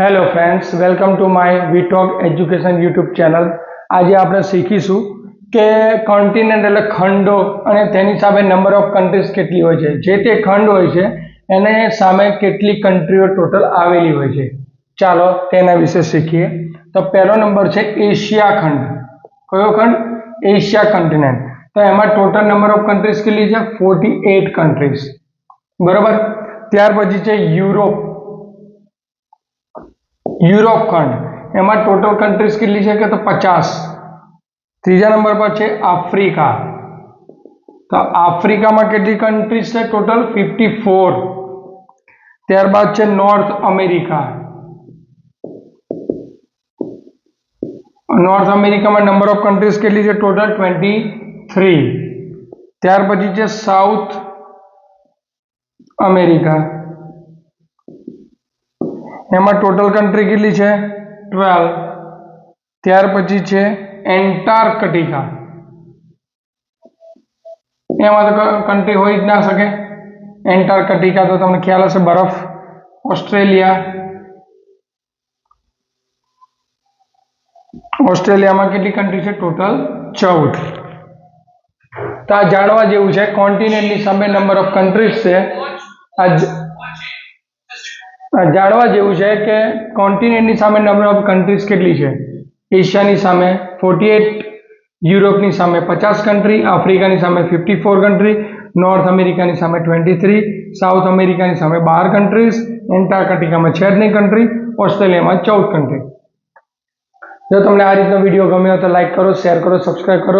Hello friends welcome to my વીટોક education YouTube channel આજે આપણે શીખીશું કે કોન્ટિનેન્ટ એટલે ખંડો અને તેની સામે નંબર ઓફ કન્ટ્રીઝ કેટલી હોય છે. જે તે ખંડ હોય છે, એને સામે કેટલી કન્ટ્રીઓ ટોટલ આવેલી હોય છે. ચાલો તેના વિશે શીખીએ. તો પહેલો નંબર છે એશિયા ખંડ. કયો ખંડ? એશિયા કન્ટિનેન્ટ તો એમાં ટોટલ નંબર ઓફ કન્ટ્રીઝ કેટલી છે? ફોર્ટી એટ કન્ટ્રીઝ બરોબર? ત્યાર પછી છે યુરોપ યુરોપ ખંડ એમાં ટોટલ કન્ટ્રીઝ કેટલી છે કે તો પચાસ ત્રીજા નંબર પર છે આફ્રિકા તો આફ્રિકામાં કેટલી કન્ટ્રીઝ છે ટોટલ ફિફ્ટી ફોર ત્યારબાદ છે નોર્થ અમેરિકા નોર્થ અમેરિકામાં નંબર ઓફ કન્ટ્રીઝ કેટલી છે ટોટલ ટ્વેન્ટી થ્રી ત્યાર પછી છે સાઉથ અમેરિકા એમાં ટોટલ કન્ટ્રી કેટલી છે? ટ્વેલ્વ ત્યાર પછી છે એન્ટાર્કટિકા એમાં તો કન્ટ્રી હોય જ ના શકે. એન્ટાર્કટિકા તો તમને ખ્યાલ હશે બરફ. ઓસ્ટ્રેલિયા. ઓસ્ટ્રેલિયામાં કેટલી કન્ટ્રી છે? ટોટલ ચૌદ. તો આ જાણવા જેવું છે કોન્ટિનેન્ટની સામે નંબર ઓફ કન્ટ્રીઝ છે. આ આ જાણવા જેવું છે કે કોન્ટિનેન્ટની સામે નંબર ઓફ કન્ટ્રીઝ કેટલી છે? એશિયાની સામે ફોર્ટી એટ યુરોપની સામે પચાસ કન્ટ્રી આફ્રિકાની સામે ફિફ્ટી ફોર કન્ટ્રી નોર્થ અમેરિકાની સામે ટ્વેન્ટી થ્રી સાઉથ અમેરિકાની સામે બાર કન્ટ્રીઝ એન્ટાર્કટિકામાં છેદની કન્ટ્રી ઓસ્ટ્રેલિયામાં ચૌદ કન્ટ્રી જો તમને આ રીતનો વીડિયો ગમ્યો તો લાઈક કરો શેર કરો સબસ્ક્રાઈબ કરો.